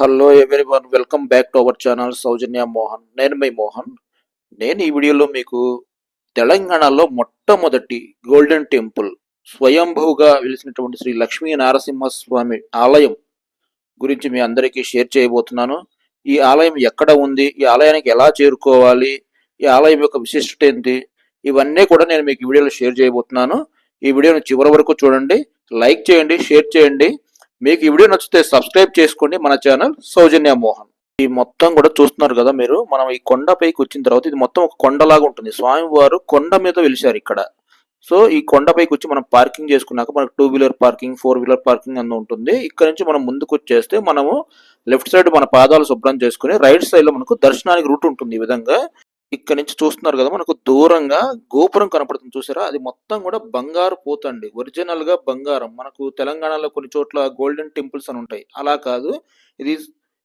Hello one welcome back to our channel Soujanya Mohan. నేను మీ మోహన్. నేను ఈ వీడియోలో మీకు తెలంగాణలో మొట్టమొదటి గోల్డెన్ టెంపుల్ స్వయంభూగా వెలిసినటువంటి శ్రీ లక్ష్మీ నారసింహస్వామి ఆలయం గురించి మీ అందరికీ షేర్ చేయబోతున్నాను. ఈ ఆలయం ఎక్కడ ఉంది? ఈ ఆలయానికి ఎలా చేరుకోవాలి? ఈ ఆలయం యొక్క విశిష్టత ఏంటి? ఇవన్నీ కూడా నేను మీకు ఈ వీడియోలో షేర్ చేయబోతున్నాను. ఈ వీడియోను చివరి వరకు చూడండి. లైక్ చేయండి షేర్ చేయండి. మీకు ఈ వీడియో నచ్చితే సబ్స్క్రైబ్ చేసుకోండి మన ఛానల్ సౌజన్య మోహన్. ఈ మొత్తం కూడా చూస్తున్నారు కదా మీరు మనం ఈ కొండపైకి వచ్చిన తర్వాత ఇది మొత్తం ఒక కొండలాగా ఉంటుంది. స్వామివారు కొండ మీద వెలిశారు ఇక్కడ. సో ఈ కొండపైకి వచ్చి మనం పార్కింగ్ చేసుకున్నాక మనకు two wheeler parking four wheeler parking అన్న ఉంటుంది. ఇక్కడ నుంచి మనం ముందుకు వచ్చేస్తే మనము లెఫ్ట్ సైడ్ మన పాదాలు శుభ్రం చేసుకుని రైట్ సైడ్లో మనకు దర్శనానికి రూట్ ఉంటుంది ఈ విధంగా. ఇక్కడ నుంచి చూస్తున్నారు కదా మనకు దూరంగా గోపురం కనపడుతుంది చూసారా? అది మొత్తం కూడా బంగారు పోతండి ఒరిజినల్గా బంగారం. మనకు తెలంగాణలో కొన్ని చోట్ల గోల్డెన్ టెంపుల్స్ అని ఉంటాయి. అలా కాదు. ఇది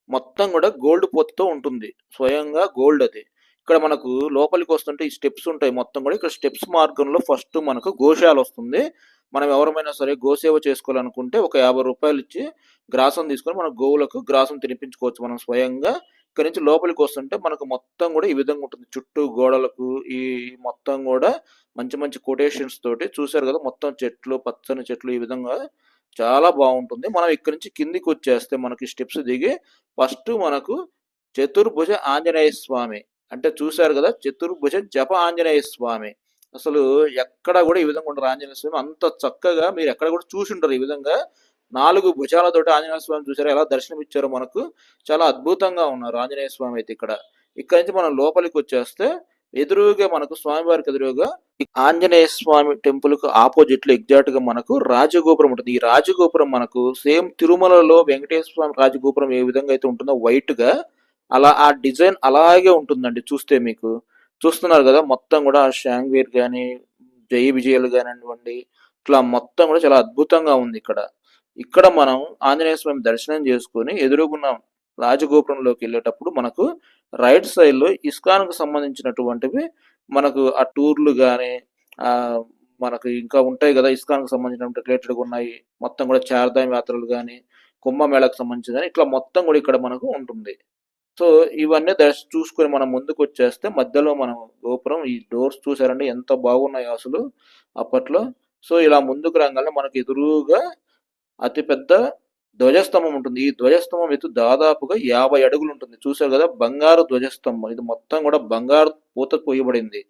మొత్తం కూడా గోల్డ్ పోతతో ఉంటుంది. స్వయంగా గోల్డ్ అది. ఇక్కడ మనకు లోపలికి వస్తుంటే ఈ స్టెప్స్ ఉంటాయి మొత్తం కూడా. ఇక్కడ స్టెప్స్ మార్గంలో ఫస్ట్ మనకు గోశాల వస్తుంది. మనం ఎవరమైనా సరే గోసేవ చేసుకోవాలనుకుంటే ఒక యాభై రూపాయలు ఇచ్చి గ్రాసం తీసుకొని మన గోవులకు గ్రాసం తినిపించుకోవచ్చు. మనం స్వయంగా ఇక్కడ నుంచి లోపలికి వస్తుంటే మనకు మొత్తం కూడా ఈ విధంగా ఉంటుంది. చుట్టూ గోడలకు ఈ మొత్తం కూడా మంచి మంచి కొటేషన్స్ తోటి చూసారు కదా మొత్తం చెట్లు పచ్చని చెట్లు ఈ విధంగా చాలా బాగుంటుంది. మనం ఇక్కడ నుంచి కిందికి వచ్చేస్తే మనకి స్టెప్స్ దిగి ఫస్ట్ మనకు చతుర్భుజ ఆంజనేయ స్వామి అంటే చూశారు కదా చతుర్భుజ జప ఆంజనేయ స్వామి. అసలు ఎక్కడ కూడా ఈ విధంగా ఉండరు ఆంజనేయ స్వామి. అంత చక్కగా మీరు ఎక్కడ కూడా చూసి ఉండరు ఈ విధంగా. నాలుగు భుజాలతోటి ఆంజనేయ స్వామి చూసారు ఎలా దర్శనమిచ్చారో మనకు చాలా అద్భుతంగా ఉన్నారు ఆంజనేయ స్వామి అయితే ఇక్కడ. ఇక్కడ నుంచి మనం లోపలికి వచ్చేస్తే ఎదురుగా మనకు స్వామివారికి ఎదురుగా ఆంజనేయ స్వామి టెంపుల్కు ఆపోజిట్లో ఎగ్జాక్ట్గా మనకు రాజగోపురం ఉంటుంది. ఈ రాజగోపురం మనకు సేమ్ తిరుమలలో వెంకటేశ్వర స్వామి రాజగోపురం ఏ విధంగా అయితే ఉంటుందో వైట్గా అలా ఆ డిజైన్ అలాగే ఉంటుందండి చూస్తే మీకు. చూస్తున్నారు కదా మొత్తం కూడా షాంగ్వీర్ కానీ జయ విజయాలు కానివ్వండి ఇట్లా మొత్తం కూడా చాలా అద్భుతంగా ఉంది ఇక్కడ. ఇక్కడ మనం ఆంజనేయ స్వామి దర్శనం చేసుకొని ఎదురుగున్న రాజగోపురంలోకి వెళ్ళేటప్పుడు మనకు రైట్ సైడ్లో ఇస్కాన్కు సంబంధించినటువంటివి మనకు ఆ టూర్లు కానీ ఆ మనకు ఇంకా ఉంటాయి కదా ఇస్కాన్కు సంబంధించిన ఉన్నాయి. మొత్తం కూడా చార్ధామ్ యాత్రలు కానీ కుంభమేళకు సంబంధించి కానీ ఇట్లా మొత్తం కూడా ఇక్కడ మనకు ఉంటుంది. సో ఇవన్నీ దర్శ చూసుకొని మనం ముందుకు వచ్చేస్తే మధ్యలో మనం గోపురం ఈ డోర్స్ చూసారంటే ఎంత బాగున్నాయో అసలు అప్పట్లో. సో ఇలా ముందుకు రాగానే మనకు ఎదురుగా అతిపెద్ద ధ్వజస్తంభం ఉంటుంది. ఈ ధ్వజస్తంభం ఎత్తు దాదాపుగా యాభై అడుగులు ఉంటుంది. చూసారు కదా? బంగారు ధ్వజస్తంభం. ఇది మొత్తం కూడా బంగారు పూత పోయబడింది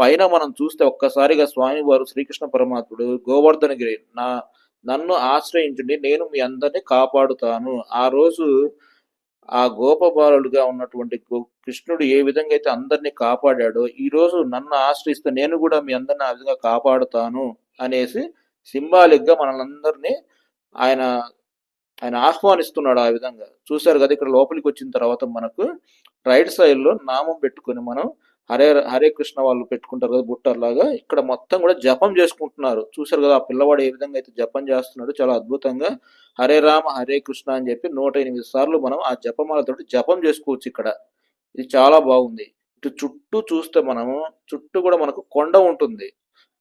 పైన మనం చూస్తే ఒక్కసారిగా స్వామివారు శ్రీకృష్ణ పరమాత్ముడు గోవర్ధనగిరి నా నన్ను ఆశ్రయించండి నేను మీ అందరినీ కాపాడుతాను. ఆ రోజు ఆ గోపబాలుడుగా ఉన్నటువంటి కృష్ణుడు ఏ విధంగా అయితే అందరినీ కాపాడాడో ఈ రోజు నన్ను ఆశ్రయిస్తే నేను కూడా మీ అందరిని ఆ విధంగా కాపాడుతాను అనేసి సింబాలిక్గా గా అందరినీ ఆయన ఆయన ఆహ్వానిస్తున్నాడు ఆ విధంగా. చూశారు కదా ఇక్కడ లోపలికి వచ్చిన తర్వాత మనకు రైట్ సైడ్లో నామం పెట్టుకొని మనం హరే హరే కృష్ణ వాళ్ళు పెట్టుకుంటారు కదా బుట్టర్లాగా ఇక్కడ మొత్తం కూడా జపం చేసుకుంటున్నారు. చూశారు కదా ఆ పిల్లవాడు ఏ విధంగా అయితే జపం చేస్తున్నాడు చాలా అద్భుతంగా హరే రామ హరే కృష్ణ అని చెప్పి నూట ఎనిమిది సార్లు మనం ఆ జపమాలతోటి జపం చేసుకోవచ్చు ఇక్కడ. ఇది చాలా బాగుంది. ఇటు చుట్టూ చూస్తే మనము చుట్టూ కూడా మనకు కొండ ఉంటుంది.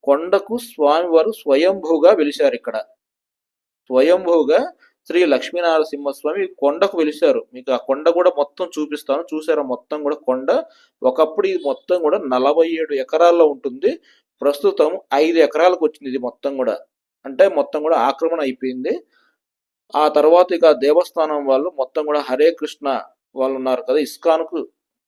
కొండకు స్వామివారు స్వయంభూగా వెలిశారు ఇక్కడ. స్వయంభూగా శ్రీ లక్ష్మీనరసింహస్వామి కొండకు వెలిశారు మీకు ఆ కొండ కూడా మొత్తం చూపిస్తాను. చూసారా? మొత్తం కూడా కొండ. ఒకప్పుడు ఇది మొత్తం కూడా నలభై ఏడు ఎకరాల్లో ఉంటుంది. ప్రస్తుతం ఐదు ఎకరాలకు వచ్చింది ఇది మొత్తం కూడా. అంటే మొత్తం కూడా ఆక్రమణ అయిపోయింది. ఆ తర్వాత ఇక దేవస్థానం వాళ్ళు మొత్తం కూడా హరే కృష్ణ వాళ్ళు ఉన్నారు కదా ఇస్కాన్కు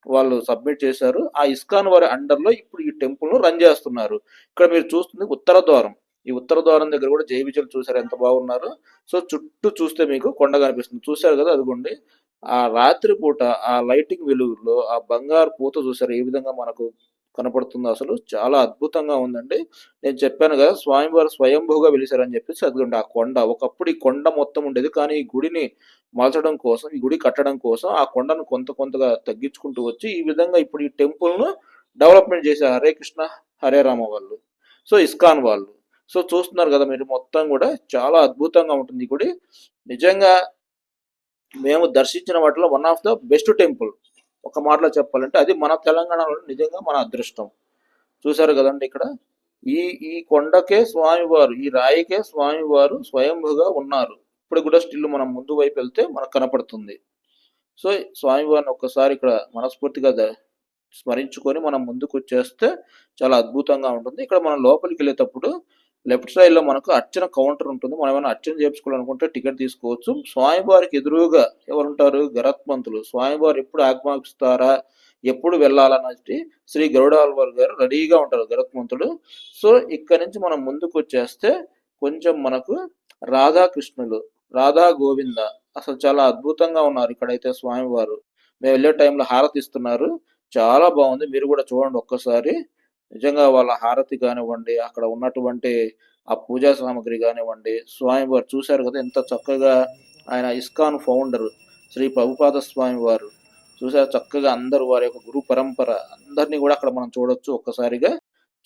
వాళ్ళు సబ్మిట్ చేశారు. ఆ ఇస్కాన్ వారి అండర్లో ఇప్పుడు ఈ టెంపుల్ను రన్ చేస్తున్నారు. ఇక్కడ మీరు చూస్తుంది ఉత్తర ద్వారం. ఈ ఉత్తర ద్వారం దగ్గర కూడా జై విజయులు చూసారు ఎంత బాగున్నారు. సో చుట్టూ చూస్తే మీకు కొండ కనిపిస్తుంది. చూశారు కదా అదిగోండి. ఆ రాత్రి పూట ఆ లైటింగ్ వెలుగులో ఆ బంగారు పూత చూసారు ఏ విధంగా మనకు కనపడుతుంది అసలు చాలా అద్భుతంగా ఉందండి. నేను చెప్పాను కదా స్వామివారు స్వయంభూగా వెలిసారని చెప్పేసి అదిగోండి ఆ కొండ. ఒకప్పుడు ఈ కొండ మొత్తం ఉండేది. కానీ ఈ గుడిని మలచడం కోసం ఈ గుడి కట్టడం కోసం ఆ కొండను కొంత కొంతగా తగ్గించుకుంటూ వచ్చి ఈ విధంగా ఇప్పుడు ఈ టెంపుల్ను డెవలప్మెంట్ చేశారు. హరే కృష్ణ హరే రామ వాళ్ళు. సో ఇస్కాన్ వాళ్ళు. సో చూస్తున్నారు కదా మీరు మొత్తం కూడా చాలా అద్భుతంగా ఉంటుంది గుడి. నిజంగా మేము దర్శించిన వాటిలో one of the best temple ఒక మాటలో చెప్పాలంటే అది మన తెలంగాణలో నిజంగా మన అదృష్టం. చూసారు కదండి ఇక్కడ? ఈ ఈ కొండకే స్వామివారు ఈ రాయికే స్వామివారు స్వయంభుగా ఉన్నారు. ఇప్పుడు కూడా స్టిల్ మనం ముందు వైపు వెళ్తే మనకు కనపడుతుంది. సో స్వామివారిని ఒక్కసారి ఇక్కడ మనస్ఫూర్తిగా స్మరించుకొని మనం ముందుకు వచ్చేస్తే చాలా అద్భుతంగా ఉంటుంది. ఇక్కడ మనం లోపలికి వెళ్ళేటప్పుడు లెఫ్ట్ సైడ్లో మనకు అర్చన కౌంటర్ ఉంటుంది. మనం ఏమైనా అర్చన చేయించుకోవాలనుకుంటే టికెట్ తీసుకోవచ్చు. స్వామివారికి ఎదురుగా ఎవరుంటారు? గరత్మంతులు స్వామివారు ఎప్పుడు ఆజ్ఞాపిస్తారా ఎప్పుడు వెళ్ళాలన్నది శ్రీ గరుడాల్వార్ గారు రెడీగా ఉంటారు గరత్మంతుడు సో ఇక్కడ నుంచి మనం ముందుకు వచ్చేస్తే కొంచెం మనకు రాధాకృష్ణులు రాధా గోవింద అసలు చాలా అద్భుతంగా ఉన్నారు ఇక్కడైతే స్వామివారు. మేము వెళ్ళే టైంలో హారతి ఇస్తున్నారు. చాలా బాగుంది. మీరు కూడా చూడండి ఒక్కసారి. నిజంగా వాళ్ళ హారతి కానివ్వండి అక్కడ ఉన్నటువంటి ఆ పూజా సామాగ్రి కానివ్వండి స్వామివారు చూశారు కదా ఎంత చక్కగా ఆయన ఇస్కాన్ ఫౌండర్ శ్రీ ప్రభుపాద స్వామి వారు చూసారు చక్కగా అందరు వారి యొక్క గురు పరంపర అందరినీ కూడా అక్కడ మనం చూడొచ్చు ఒక్కసారిగా.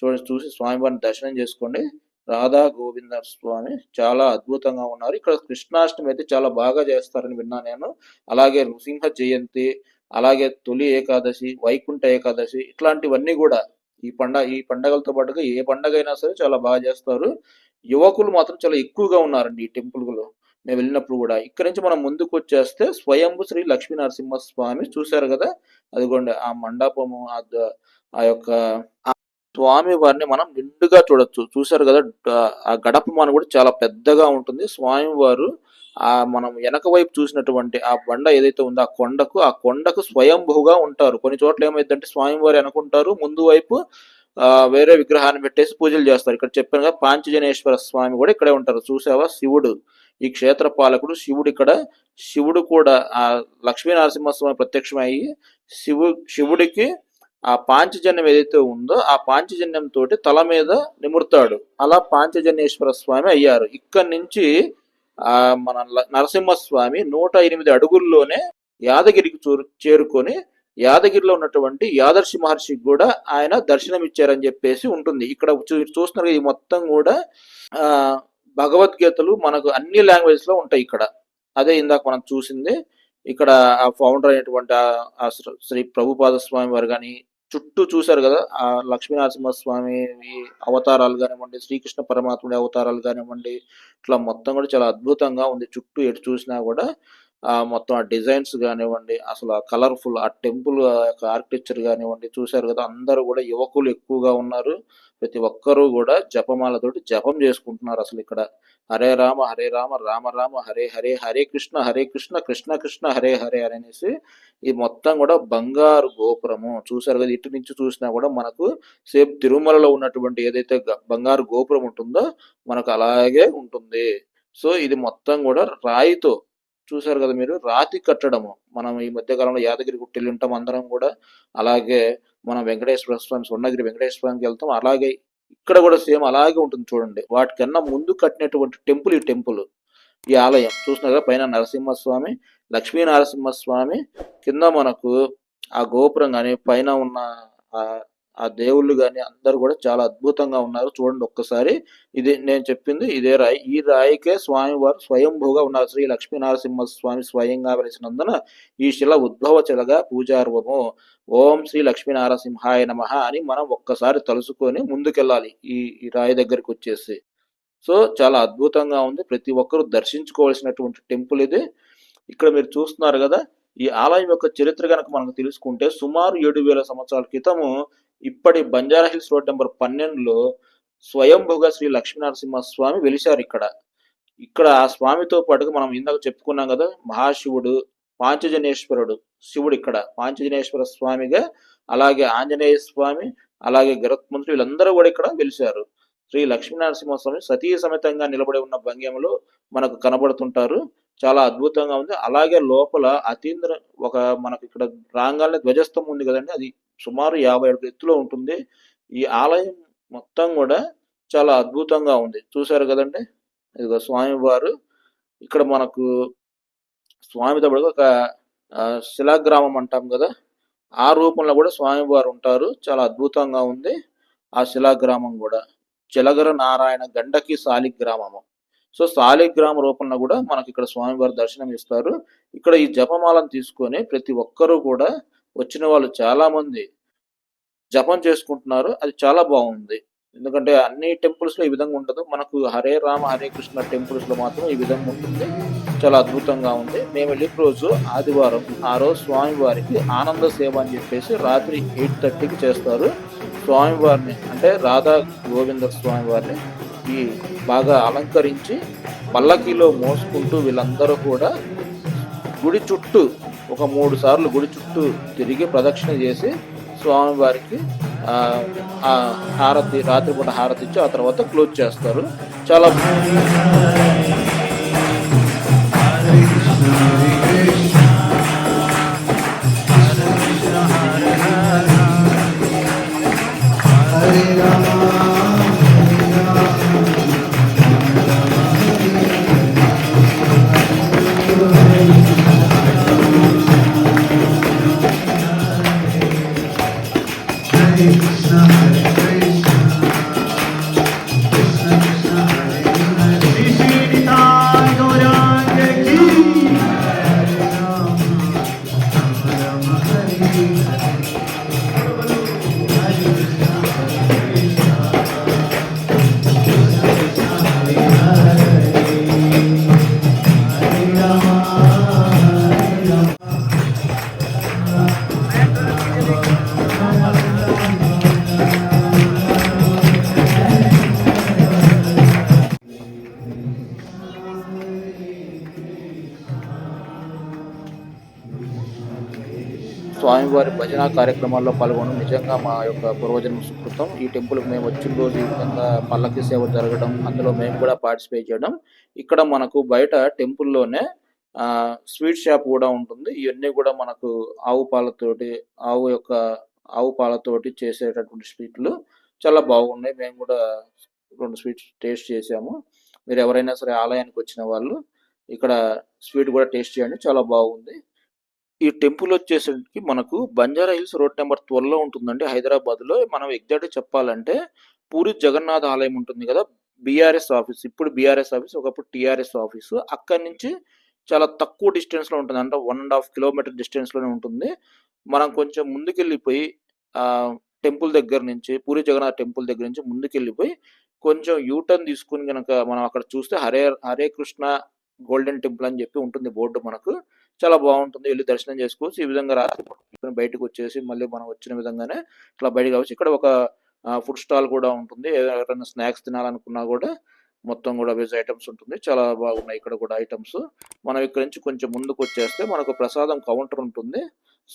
చూడ చూసి స్వామివారిని దర్శనం చేసుకోండి. రాధా గోవింద స్వామి చాలా అద్భుతంగా ఉన్నారు. ఇక్కడ కృష్ణాష్టమి అయితే చాలా బాగా చేస్తారని విన్నా నేను. అలాగే నృసింహ జయంతి అలాగే తొలి ఏకాదశి వైకుంఠ ఏకాదశి ఇట్లాంటివన్నీ కూడా ఈ పండగ ఈ పండగలతో పాటుగా ఏ పండగ అయినా సరే చాలా బాగా చేస్తారు. యువకులు మాత్రం చాలా ఎక్కువగా ఉన్నారండి ఈ టెంపుల్లో. మేము వెళ్ళినప్పుడు కూడా. ఇక్కడ నుంచి మనం ముందుకు వచ్చేస్తే స్వయంభు శ్రీ లక్ష్మీ నరసింహ స్వామి చూశారు కదా? అదిగోండి ఆ మండపము ఆ ఆ యొక్క ఆ స్వామి వారిని మనం నిండుగా చూడొచ్చు. చూశారు కదా? ఆ గడప మన కూడా చాలా పెద్దగా ఉంటుంది. స్వామి వారు ఆ మనం వెనక వైపు చూసినటువంటి ఆ బండ ఏదైతే ఉందో ఆ కొండకు ఆ కొండకు స్వయంభుగా ఉంటారు. కొన్ని చోట్ల ఏమైందంటే స్వామివారు అనుకుంటారు ముందు వైపు ఆ వేరే విగ్రహాన్ని పెట్టేసి పూజలు చేస్తారు. ఇక్కడ చెప్పాను కదా పాంచజనేశ్వర స్వామి కూడా ఇక్కడే ఉంటారు. చూసావా? శివుడు. ఈ క్షేత్ర పాలకుడు శివుడు ఇక్కడ. శివుడు కూడా ఆ లక్ష్మీ నరసింహస్వామి ప్రత్యక్షమయ్యి శివు శివుడికి ఆ పాంచజన్యం ఏదైతే ఉందో ఆ పాంచజన్యం తోటి తల మీద నిమురుతాడు. అలా పాంచజన్యేశ్వర స్వామి అయ్యారు. ఇక్కడి నుంచి మన నరసింహస్వామి నూట ఎనిమిది అడుగుల్లోనే యాదగిరికి చూ- చేరుకొని యాదగిరిలో ఉన్నటువంటి యాదర్శి మహర్షికి కూడా ఆయన దర్శనం ఇచ్చారని చెప్పేసి ఉంటుంది. ఇక్కడ చూ- చూస్తున్నారు ఇది మొత్తం కూడా ఆ భగవద్గీతలు మనకు అన్ని లాంగ్వేజెస్లో ఉంటాయి ఇక్కడ. అదే ఇందాక మనం చూసింది ఇక్కడ ఆ ఫౌండర్ అయినటువంటి ఆ- శ్రీ- శ్రీ ప్రభుపాద స్వామి వారు కానీ చుట్టూ చూశారు కదా ఆ లక్ష్మీనరసింహస్వామి అవతారాలు కానివ్వండి శ్రీకృష్ణ పరమాత్ముడి అవతారాలు కానివ్వండి ఇట్లా మొత్తం కూడా చాలా అద్భుతంగా ఉంది. చుట్టూ ఎటు చూసినా కూడా మొత్తం ఆ డిజైన్స్ కానివ్వండి అసలు ఆ కలర్ఫుల్ ఆ టెంపుల్ యొక్క ఆర్కిటెక్చర్ కానివ్వండి చూశారు కదా అందరూ కూడా యువకులు ఎక్కువగా ఉన్నారు. ప్రతి ఒక్కరూ కూడా జపమాలతోటి జపం చేసుకుంటున్నారు అసలు ఇక్కడ. హరే రామ హరే రామ రామ రామ హరే హరే హరే కృష్ణ హరే కృష్ణ కృష్ణ కృష్ణ హరే హరే అనేసి ఈ మొత్తం కూడా బంగారు గోపురము చూసారు కదా ఇటు నుంచి చూసినా కూడా మనకు సేపు తిరుమలలో ఉన్నటువంటి ఏదైతే బంగారు గోపురం ఉంటుందో మనకు అలాగే ఉంటుంది. సో ఇది మొత్తం కూడా రాయితో చూసారు కదా మీరు? రాతి కట్టడము. మనం ఈ మధ్య కాలంలో యాదగిరి గుట్టెళ్ళి ఉంటాం అందరం కూడా. అలాగే మనం వెంకటేశ్వర స్వామి స్వర్ణగిరి వెంకటేశ్వర స్వామికి వెళ్తాం. అలాగే ఇక్కడ కూడా సేమ్ అలాగే ఉంటుంది చూడండి. వాటికన్నా ముందు కట్టినటువంటి టెంపుల్ ఈ టెంపుల్. ఈ ఆలయం. చూస్తున్నారు కదా? పైన నరసింహస్వామి లక్ష్మీ నరసింహస్వామి కింద మనకు ఆ గోపురం కానీ పైన ఉన్న ఆ దేవుళ్ళు కానీ అందరు కూడా చాలా అద్భుతంగా ఉన్నారు. చూడండి ఒక్కసారి ఇది నేను చెప్పింది ఇదే రాయి. ఈ రాయికే స్వామివారు స్వయంభూగా ఉన్నారు. శ్రీ లక్ష్మీనరసింహ స్వామి స్వయంగా వెలిసినందున ఈ శిల ఉద్భవ శిలగా పూజార్వము ఓం శ్రీ లక్ష్మీనరసింహాయ నమ అని మనం ఒక్కసారి తలుసుకొని ముందుకెళ్ళాలి ఈ ఈ రాయి దగ్గరికి వచ్చేసి. సో చాలా అద్భుతంగా ఉంది. ప్రతి ఒక్కరూ దర్శించుకోవాల్సినటువంటి టెంపుల్ ఇది. ఇక్కడ మీరు చూస్తున్నారు కదా ఈ ఆలయం యొక్క చరిత్ర కనుక మనకు తెలుసుకుంటే సుమారు ఏడు వేల సంవత్సరాల క్రితము ఇప్పటి బంజారా హిల్స్ రోడ్ నెంబర్ పన్నెండులో స్వయంభుగా శ్రీ లక్ష్మీనరసింహ స్వామి వెలిశారు ఇక్కడ. ఇక్కడ ఆ స్వామితో పాటుగా మనం ఇందాక చెప్పుకున్నాం కదా మహాశివుడు పాంచజనేశ్వరుడు శివుడు ఇక్కడ. పాంచజనేశ్వర స్వామిగా అలాగే ఆంజనేయ స్వామి అలాగే గరుత్మంతుడు వీళ్ళందరూ కూడా ఇక్కడ వెలిశారు. శ్రీ లక్ష్మీనరసింహ స్వామి సతీ సమేతంగా నిలబడి ఉన్న భంగ్యంలో మనకు కనబడుతుంటారు. చాలా అద్భుతంగా ఉంది. అలాగే లోపల అతీంద్ర ఒక మనకు ఇక్కడ రాగానే ధ్వజస్తంభం ఉంది కదండి అది. సుమారు యాభై అడుగుల ఎత్తులో ఉంటుంది. ఈ ఆలయం మొత్తం కూడా చాలా అద్భుతంగా ఉంది. చూశారు కదండి? ఇదిగో స్వామివారు ఇక్కడ మనకు స్వామితో పాటుగా ఒక శిలాగ్రామం అంటాం కదా? ఆ రూపంలో కూడా స్వామివారు ఉంటారు. చాలా అద్భుతంగా ఉంది ఆ శిలాగ్రామం కూడా. చిలగర నారాయణ గండకి సాలిగ్రామము. సో సాలిగ్రామ రూపంలో కూడా మనకి ఇక్కడ స్వామివారి దర్శనం ఇస్తారు ఇక్కడ ఈ జపమాలను తీసుకొని ప్రతి ఒక్కరూ కూడా వచ్చిన వాళ్ళు చాలా మంది జపం చేసుకుంటున్నారు. అది చాలా బాగుంది. ఎందుకంటే అన్ని టెంపుల్స్లో ఈ విధంగా ఉండదు మనకు హరే రామ హరే కృష్ణ టెంపుల్స్లో మాత్రం ఈ విధంగా ఉంటుంది. చాలా అద్భుతంగా ఉంది. మేము వెళ్ళి రోజు ఆదివారం ఆ రోజు స్వామివారికి ఆనంద సేవ అని చెప్పేసి రాత్రి ఎయిట్ థర్టీకి చేస్తారు. స్వామివారిని అంటే రాధా గోవింద స్వామివారిని ఈ బాగా అలంకరించి పల్లకీలో మోసుకుంటూ వీళ్ళందరూ కూడా గుడి చుట్టూ ఒక మూడు సార్లు గుడి చుట్టూ తిరిగి ప్రదక్షిణ చేసి స్వామివారికి హారతి రాత్రిపూట హారతి ఇచ్చి ఆ తర్వాత క్లోజ్ చేస్తారు. చాలా స్వామివారి భజన కార్యక్రమాల్లో పాల్గొనడం నిజంగా మా యొక్క పూర్వజన్మ సుకృతం. ఈ టెంపుల్కి మేము వచ్చిన రోజు ఈ విధంగా పల్లకి సేవ జరగడం అందులో మేము కూడా పార్టిసిపేట్ చేయడం. ఇక్కడ మనకు బయట టెంపుల్లోనే ఆ, స్వీట్ షాప్ కూడా ఉంటుంది. ఇవన్నీ కూడా మనకు ఆవు పాలతోటి ఆవు యొక్క ఆవు పాలతోటి చేసేటటువంటి స్వీట్లు చాలా బాగున్నాయి. మేము కూడా రెండు స్వీట్స్ టేస్ట్ చేసాము. మీరు ఎవరైనా సరే ఆలయానికి వచ్చిన వాళ్ళు ఇక్కడ స్వీట్ కూడా టేస్ట్ చేయండి. చాలా బాగుంది. ఈ టెంపుల్ వచ్చేసరికి మనకు బంజారా హిల్స్ రోడ్ నెంబర్ ట్వెల్వ్లో ఉంటుందండి. హైదరాబాద్లో మనం ఎగ్జాక్ట్ చెప్పాలంటే పూరి జగన్నాథ్ ఆలయం ఉంటుంది కదా బీఆర్ఎస్ ఆఫీస్. ఇప్పుడు బీఆర్ఎస్ ఆఫీస్ ఒకప్పుడు టిఆర్ఎస్ ఆఫీసు. అక్కడి నుంచి చాలా తక్కువ డిస్టెన్స్లో ఉంటుంది. అంటే వన్ అండ్ హాఫ్ కిలోమీటర్ డిస్టెన్స్లోనే ఉంటుంది. మనం కొంచెం ముందుకెళ్ళిపోయి ఆ టెంపుల్ దగ్గర నుంచి పూరి జగన్నాథ్ టెంపుల్ దగ్గర నుంచి ముందుకెళ్ళిపోయి కొంచెం యూటర్న్ తీసుకుని కనుక మనం అక్కడ చూస్తే హరే హరే కృష్ణ గోల్డెన్ టెంపుల్ అని చెప్పి ఉంటుంది బోర్డు మనకు. చాలా బాగుంటుంది. వెళ్ళి దర్శనం చేసుకోవచ్చు. ఈ విధంగా రాత్రి బయటకు వచ్చేసి మళ్ళీ మనం వచ్చిన విధంగానే ఇట్లా బయటకు కావచ్చు ఇక్కడ ఒక ఫుడ్ స్టాల్ కూడా ఉంటుంది. ఎవరైనా స్నాక్స్ తినాలనుకున్నా కూడా మొత్తం కూడా వెజ్ ఐటమ్స్ ఉంటుంది. చాలా బాగున్నాయి ఇక్కడ కూడా ఐటమ్స్ మనం ఇక్కడ నుంచి కొంచెం ముందుకు వచ్చేస్తే మనకు ప్రసాదం కౌంటర్ ఉంటుంది.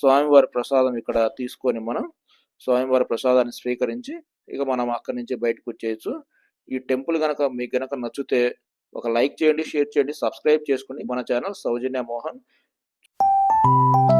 స్వామివారి ప్రసాదం ఇక్కడ తీసుకొని మనం స్వామివారి ప్రసాదాన్ని స్వీకరించి ఇక మనం అక్కడి నుంచి బయటకు వచ్చేయచ్చు. ఈ టెంపుల్ కనుక మీకు కనుక నచ్చితే ఒక లైక్ చేయండి షేర్ చేయండి సబ్స్క్రైబ్ చేసుకోండి మన channel Soujanya Mohan Thank you.